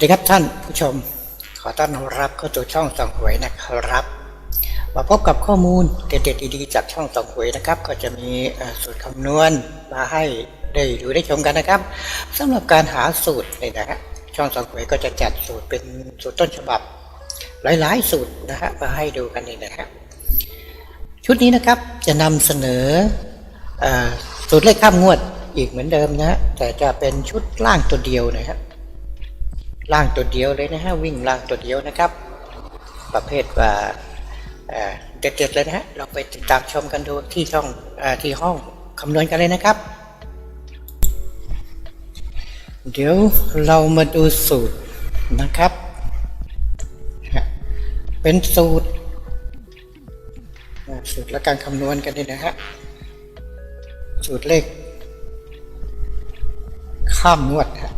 ดีครับท่านผู้ชม ขอต้อนรับเข้าสู่ช่องส่องหวยนะครับ มาพบกับข้อมูลเด็ดๆดีๆจากช่องส่องหวยนะครับ ก็จะมีสูตรคำนวณมาให้ได้ดูได้ชมกันนะครับสำหรับการหาสูตรเนี่ยนะฮะช่องส่องหวยก็จะจัดสูตรเป็นสูตรต้นฉบับ หลายๆสูตรนะฮะมาให้ดูกันนี่นะฮะชุดนี้นะครับจะนำเสนอเอ่อสูตรเลขข้ามงวดอีกเหมือนเดิมนะฮะแต่จะเป็นชุดล่างตัวเดียวนะครับ ล่างตัวเดียวเลยนะฮะวิ่งล่างตัวเดียวนะครับ ประเภทว่าเอ่อเด็ดๆเลยนะฮะเราไปติดตามชมกันดูที่ช่องอที่ห้องคำนวณกันเลยนะครับ เดี๋ยวเรามาดูสูตรนะครับ เป็นสูตร สูตรและการคำนวณกันเลยนะฮะสูตรเลข ข้ามงวดฮะ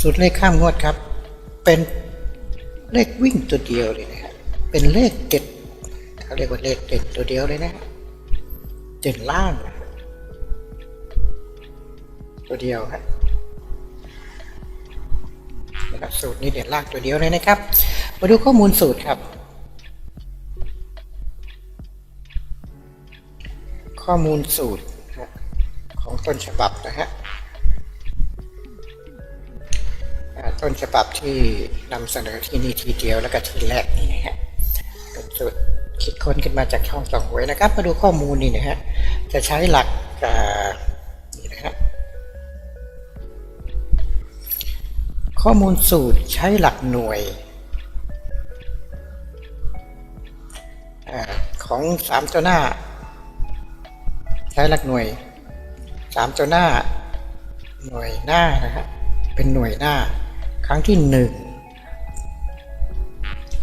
สูตรเลขข้ามงวดครับ เป็นเลขวิ่งตัวเดียวเลยนะฮะเป็นเลขเด็ดเขาเรียกว่าเลขเด็ดตัวเดียวเลยนะเด่นล่าง ตัวเดียวฮะนะครับสูตรนี้เด่นล่างตัวเดียวเลยนะครับ มาดูข้อมูลสูตรครับ ข้อมูลสูตรของต้นฉบับนะฮะ ต้นฉบับที่นำเสนอที่นี่ทีเดียวแล้วก็ทีแรกนี่นะฮะเป็นสูตรคิดค้นขึ้นมาจากช่องสองหวยนะครับ มาดูข้อมูลนี่นะฮะจะใช้หลักอ่านี่นะฮะข้อมูลสูตรใช้หลักหน่วยอของสามตัวหน้า ใช้หลักหน่วยสามตัวหน้า หน่วยหน้านะฮะเป็นหน่วยหน้า ครั้งที่หนึ่ง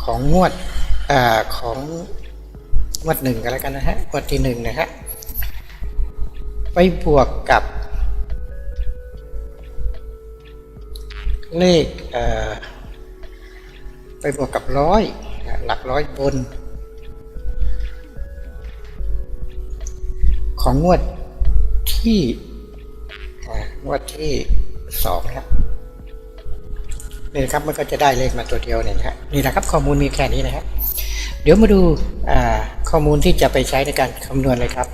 ของงวดอาของงวดหนึ่งกันแล้วกันนะฮะงวดที่หนึ่งนะฮะไปบวกกับ เลขเอ่อไปบวกกับร้อยหลักร้อยบน ของงวดที่งวดที่สองนะครับ นี่นะครับมันก็จะได้เลขมาตัวเดียวเนี่ยนะฮะนี่นะครับข้อมูลมีแค่นี้นะฮะเดี๋ยวมาดูข้อมูลที่จะไปใช้ในการคำนวณเลยครับ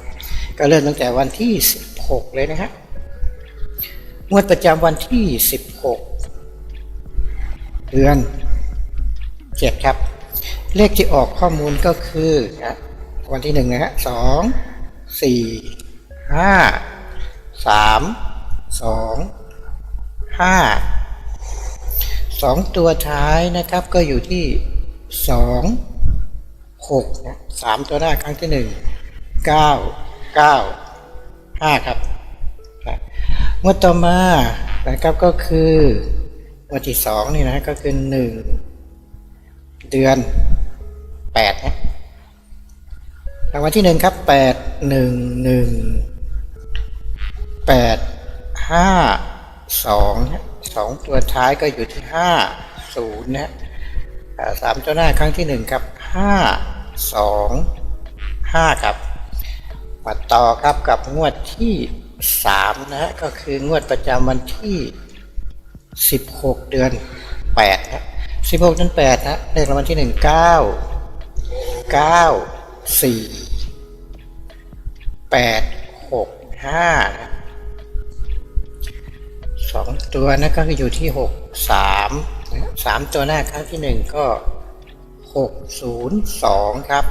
ก็เริ่มตั้งแต่วันที่ 16 เลยนะฮะงวดประจำวันที่ 16 เดือนเจ็ดครับ เลขที่ออกข้อมูลก็คือนะวันที่หนึ่งนะฮะสองสี่ห้า สองตัวท้ายนะครับก็อยู่ที่สองหกนะสามตัวหน้าครั้งที่หนึ่งเก้าเก้าห้าครับครับงวดต่อมานะครับก็คืองวดที่สองนี่นะก็คือหนึ่งเดือนแปดนะรางวัลที่หนึ่งครับแปดหนึ่งหนึ่งแปดห้าสองนะ องตัวท้ายก็อยู่ที่ห้าศูนย์นะสามตัวหน้าครั้งที่หนึ่งครับห้าสองห้าครับมาต่อครับกับงวดที่สามนะฮะก็คืองวดประจำวันที่สิบหกเดือนแปดนะสิบหกเดือนแปดนะเลขรางวัลที่หนึ่งเก้าเก้าสี่แปดหกห้านะ สองตัวนะก็คืออยู่ที่หกสามสามตัวหน้าครั้งที่หนึ่งก็หกศูนย์สองครับ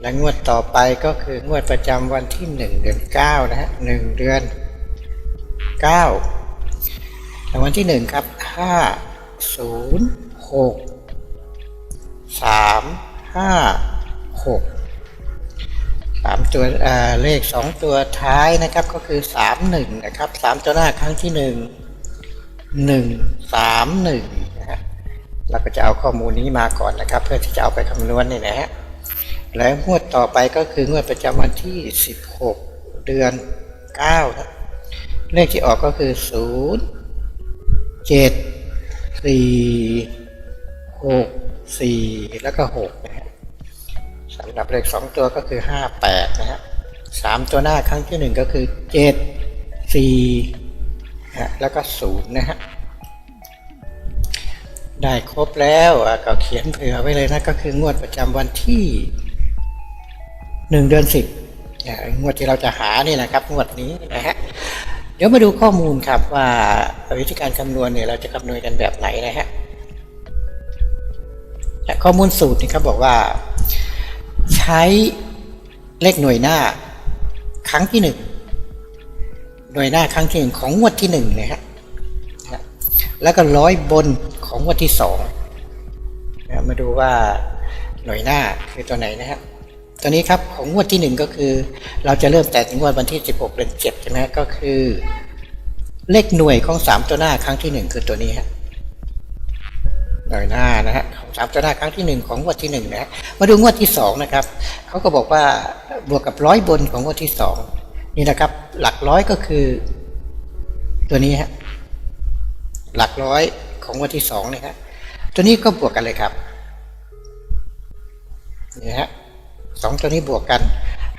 และงวดต่อไปก็คืองวดประจำวันที่หนึ่งเดือนเก้านะฮะหนึ่งเดือนเก้ารางวัลที่หนึ่งครับห้าศูนย์หกสามห้าหก สามตัวเเลขสองตัวท้ายนะครับก็คือสามหนึ่งนะครับสามตัวหน้าครั้งที่หนึ่งหนึ่งสามหนึ่งนะฮะเราก็จะเอาข้อมูลนี้มาก่อนนะครับ เพื่อที่จะเอาไปคำนวณนี่นะฮะแล้วงวดต่อไปก็คืองวดประจำวันที่16เดือน9นะเลขที่ออกก็คือ0 7 4 6 4แล้วก็6นะฮะ สำหรับเลข2ตัวก็คือ58นะฮะสามตัวหน้าครั้งที่1ก็คือ7 4นะฮะแล้วก็0นะฮะได้ครบแล้วก็เขียนเผื่อไว้เลยนะก็คืองวดประจำวันที่หนึ่งเดือนสิบอะงวดที่เราจะหานี่นะครับงวดนี้นะฮะเดี๋ยวมาดูข้อมูลครับว่าวิธีการคำนวณเนี่ยเราจะคำนวณกันแบบไหนนะฮะจากข้อมูลสูตรนี่ครับบอกว่า ช้เลขหน่วยหน้าครั้งที่หนึ่งหน่วยหน้าครั้งที่หนึ่งของงวดที่หนึ่งนะฮะแล้วก็ร้อยบนของงวดที่สองนะมาดูว่าหน่วยหน้าคือตัวไหนนะครับตัวนี้ครับของงวดที่หนึ่งก็คือ เราจะเริ่มแต่งวดวันที่ 16เดือน7ใช่ไหมก็คือ เลขหน่วยของสามตัวหน้าครั้งที่หนึ่งคือตัวนี้ฮะ หน่วยหน้านะฮะสามตัวหน้าครั้งที่หนึ่งของงวดที่หนึ่งนะฮะมาดูงวดที่สองนะครับเขาก็บอกว่าบวกกับร้อยบนของงวดที่สองนี่นะครับ หลักร้อยก็คือ ตัวนี้ฮะหลักร้อยของวันที่สองนะครับตัวนี้ก็บวกกันเลยครับนี่ฮะสองตัวนี้บวกกัน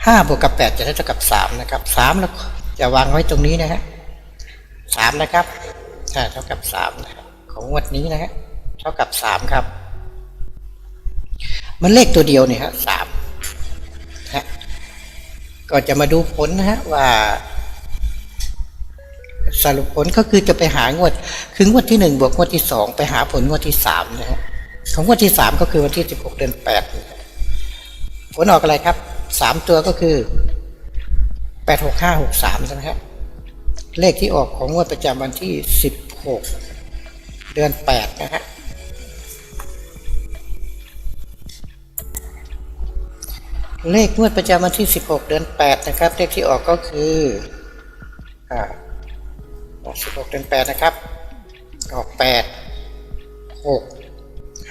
ห้าบวกกับแปดจะได้เท่ากับสามนะครับสามแล้วจะวางไว้ตรงนี้นะฮะสามนะครับอ่าเท่ากับสามนะครับของงวันนี้นะฮะ เท่ากับสามครับ มันเลขตัวเดียวเนี่ยฮะสามฮะก็จะมาดูผลนะฮะว่าสรุปผลก็คือจะไปหางวด คืองวดที่หนึ่งบวกงวดที่สองไปหาผลงวดที่สามนะฮะของงวดที่สามก็คือวันที่สิบหกเดือนแปดผลออกอะไรครับสามตัวก็คือแปดหกห้าหกสามใช่ไหมครับเลขที่ออกของงวดประจำวันที่สิบหกเดือนแปดนะฮะ เลขงวดประจำวันที่สิบหกเดือนแปดนะครับ เลขที่ออกก็คืออ่าสิบหกเดือนแปดนะครับ ออกแปดหก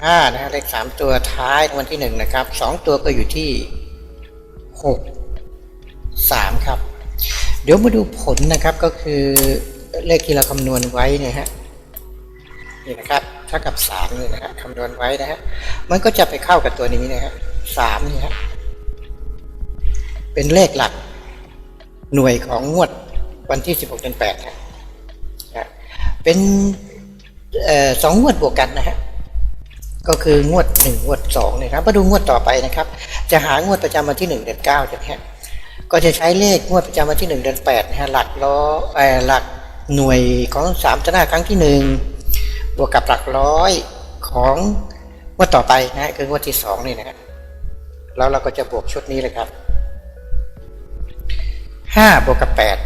ห้านะฮะเลขสามตัวท้ายวันที่หนึ่งนะครับสองตัวก็อยู่ที่หกสามครับ เดี๋ยวมาดูผลนะครับก็คือเลขที่เราคำนวณไว้นี่ยฮะนี่นะครับเท่ากับสามเลยนะฮะคำนวณไว้นะฮะมันก็จะไปเข้ากับตัวนี้นะฮะสามนี่ฮะ เป็นเลขหลักหน่วยของงวดวันที่สิบหกเดือนแปดนะเป็นออสองงวดบวกกันนะฮะก็คืองวดหนึ่งงวดสองนะครับมาดูงวดต่อไปนะครับ จะหางวดประจำวันที่หนึ่งเดือนเก้าใช่ไหมฮะก็จะใช้เลขงวดประจำวันที่หนึ่งเดือนแปดนะฮะหลักล้อเอ่อหลักหน่วยของสามตัวหน้าครั้งที่หนึ่งบวกกับหลักร้อยของงวดต่อไปนะคืองวดที่สองนี่นะฮะแล้วเราก็จะบวกชุดนี้เลยครับ ห้าบวกกับแปด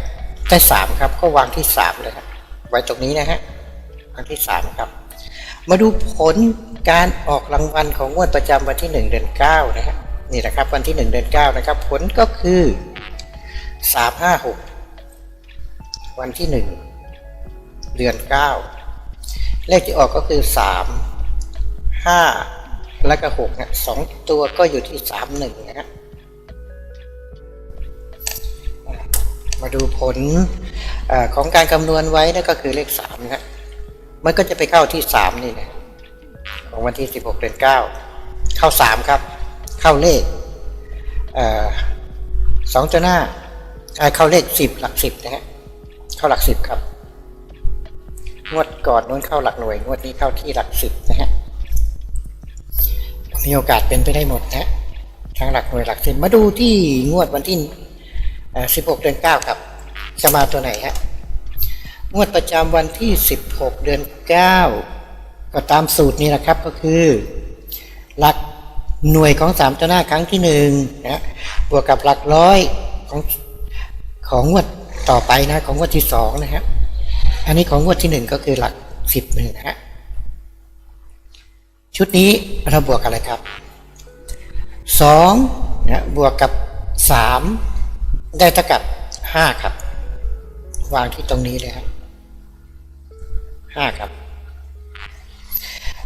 ได้สามครับ ก็วางที่สามเลยครับ ไว้ตรงนี้นะฮะวางที่สามครับ มาดูผลการออกรางวัลของงวดประจำวันที่หนึ่งเดือนเก้านะฮะนี่นะครับ วันที่หนึ่งเดือนเก้านะครับ ผลก็คือสามห้าหกวันที่หนึ่งเดือนเก้าเลขที่ออกก็คือสามห้าแล้วก็หกนะสองตัวก็อยู่ที่สามหนึ่งนะฮะ มาดูผลอของการคำนวณไว้นั่นก็คือเลขสามนะฮะมันก็จะไปเข้าที่สามนี่นะของวันที่สิบหกเดือนเก้าเข้าสามครับ เข้าเลขเอสองตัวหน้าเข้าเลขสิบหลักสิบนะฮะเข้าหลักสิบครับ งวดก่อนนู้นเข้าหลักหน่วย งวดนี้เข้าที่หลักสิบนะฮะมีโอกาสเป็นไปได้หมดนะฮะทั้งหลักหน่วยหลักสิบมาดูที่งวดวันที่ สิบหกเดือนเก้าครับจะมาตัวไหนฮะงวดประจำวันที่สิบหกเดือนเก้าก็ตามสูตรนี้นะครับก็คือ หลักหน่วยของสามตัวหน้าครั้งที่หนึ่งนะบวกกับหลักร้อยของของงวดต่อไปนะของงวดที่สองนะครับอันนี้ของงวดที่หนึ่งก็คือหลักสิบหนึ่งนะฮะชุดนี้เราบวกกันเลยครับสองนะบวกกับสาม ได้เท่ากับห้าครับ วางที่ตรงนี้เลยครับห้าครับ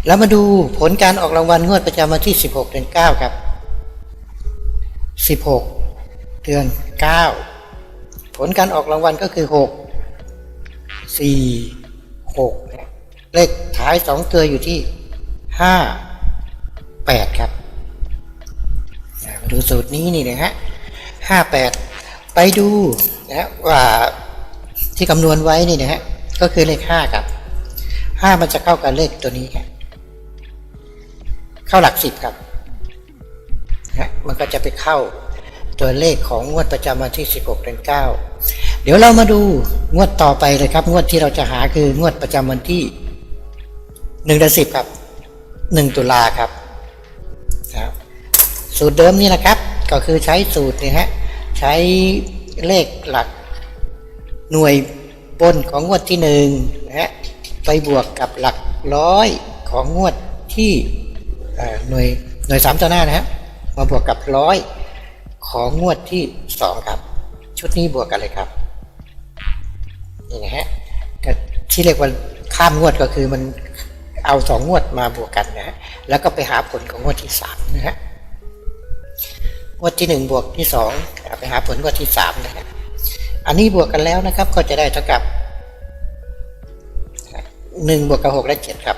แล้วมาดูผลการออกรางวัลงวดประจำวันที่สิบหกเดือนเก้าครับสิบหกเดือนเก้าผลการออกรางวัลก็คือหกสี่หกเลขท้ายสองตัวอยู่ที่ห้าแปดครับมาดูสูตรนี้นี่นะฮะห้าแปด ไปดูนะฮะว่าที่คำนวณไว้นี่นะฮะก็คือเลขห้าครับห้ามันจะเข้ากับเลขตัวนี้ครับเข้าหลักสิบครับนะมันก็จะไปเข้าตัวเลขของงวดประจำวันที่ 16เดือน9 เดี๋ยวเรามาดูงวดต่อไปเลยครับ งวดที่เราจะหาคืองวดประจำวันที่1เดือน10 ครับ 1 ตุลาครับครับ สูตรเดิมนี่นะครับ ก็คือใช้สูตรนี่ฮะ ใช้เลขหลักหน่วยบนของงวดที่หนึ่งนะฮะไปบวกกับหลักร้อยของงวดที่หน่วยหน่วยสามตัวหน้านะฮะมาบวกกับร้อยของงวดที่สองครับ ชุดนี้บวกกันเลยครับนี่นะฮะที่เรียกว่าข้ามงวดก็คือมันเอาสองงวดมาบวกกันนะฮะแล้วก็ไปหาผลของงวดที่สามนะฮะ งวดที่หนึ่งบวกที่สองไปหาผลงวดที่สามนะครับอันนี้บวกกันแล้วนะครับ ก็จะได้เท่ากับหนึ่งบวกกับหกและเจ็ดครับ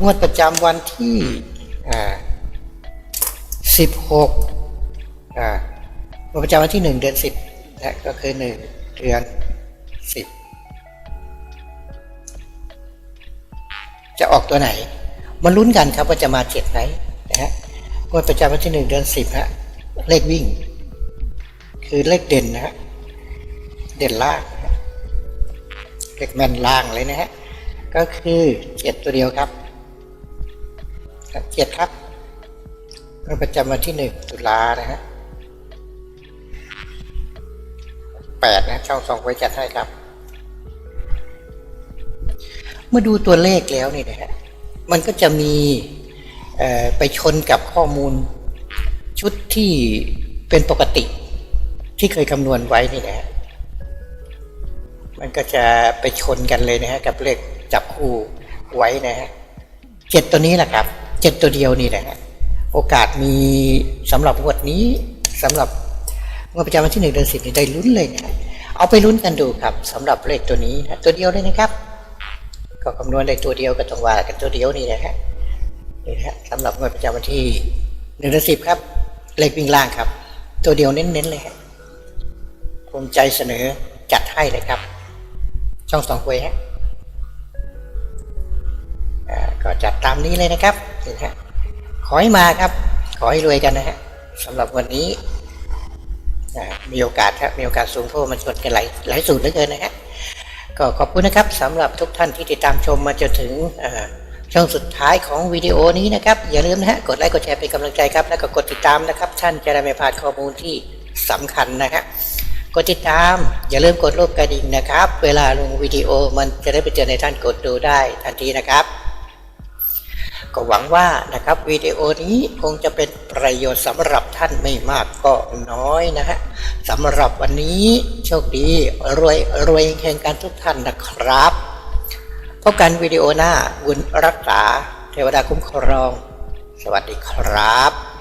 งวดประจำวันที่สิบหกงวดประจำวันที่หนึ่งเดือนสิบนะก็คือหนึ่งเดือนสิบจะออกตัวไหนมาลุ้นกันครับว่าจะมาเจ็ดไหน งวดประจำวันที่หนึ่งเดือนสิบฮะ เลขวิ่ง คือเลขเด่นนะฮะ เด่นล่างเลขแม่นล่างเลยนะฮะ ก็คือเจ็ดตัวเดียวครับครับเจ็ดครับงวดประจำวันที่หนึ่งตุลานะฮะแปดนะช่องสองไว้จัดให้ครับ เมื่อดูตัวเลขแล้วนี่นะฮะ มันก็จะมี ไปชนกับข้อมูลชุดที่เป็นปกติที่เคยคำนวณไว้นี่นะฮะมันก็จะไปชนกันเลยนะฮะกับเลขจับคู่ไว้นะฮะเจ็ดตัวนี้แหละครับเจ็ดตัวเดียวนี่แหละฮะโอกาสมีสำหรับงวดนี้สำหรับงวดประจำวันที่หนึ่งเดือนสิบนี่ได้ลุ้นเลยนะเอาไปลุ้นกันดูครับสำหรับเลขตัวนี้นะตัวเดียวเลยนะครับ ก็คำนวณได้ตัวเดียวก็ต้องว่ากันตัวเดียวนี่นะฮะ นี่นะฮะสำหรับงวดประจำวันที่หนึ่งเดือสิบครับ เลขวิ่งล่างครับ ตัวเดียวเน้นๆเลยฮะภูมิใจเสนอจัดให้เลยครับ ช่องสองควยฮะก็จัดตามนี้เลยนะครับนี่นะฮะขอให้มาครับ ขอให้รวยกันนะฮะสำหรับวันนี้มีโอกาสครับมีโอกาสสูงเพราะมันชนกันหลายหลายสูตรเหลือเกินนะฮะก็ขอบคุณนะครับสำหรับทุกท่านที่ติดตามชมมาจนถึง ช่วงสุดท้ายของวิดีโอนี้นะครับ อย่าลืมนะฮะกดไลค์กดแชร์เป็นกำลังใจครับ แล้วก็กดติดตามนะครับ ท่านจะได้ไม่พลาดข้อมูลที่สำคัญนะฮะกดติดตาม อย่าลืมกดรูปกระดิ่งนะครับ เวลาลงวิดีโอมันจะได้ไปเจอในท่านกดดูได้ทันทีนะครับก็หวังว่านะครับวิดีโอนี้คงจะเป็นประโยชน์สำหรับท่านไม่มากก็น้อยนะฮะสำหรับวันนี้โชคดีรวยรวยแข่งกันทุกท่านนะครับ พบกันวิดีโอหน้าบุญรักษา เทวดาคุ้มครอง สวัสดีครับ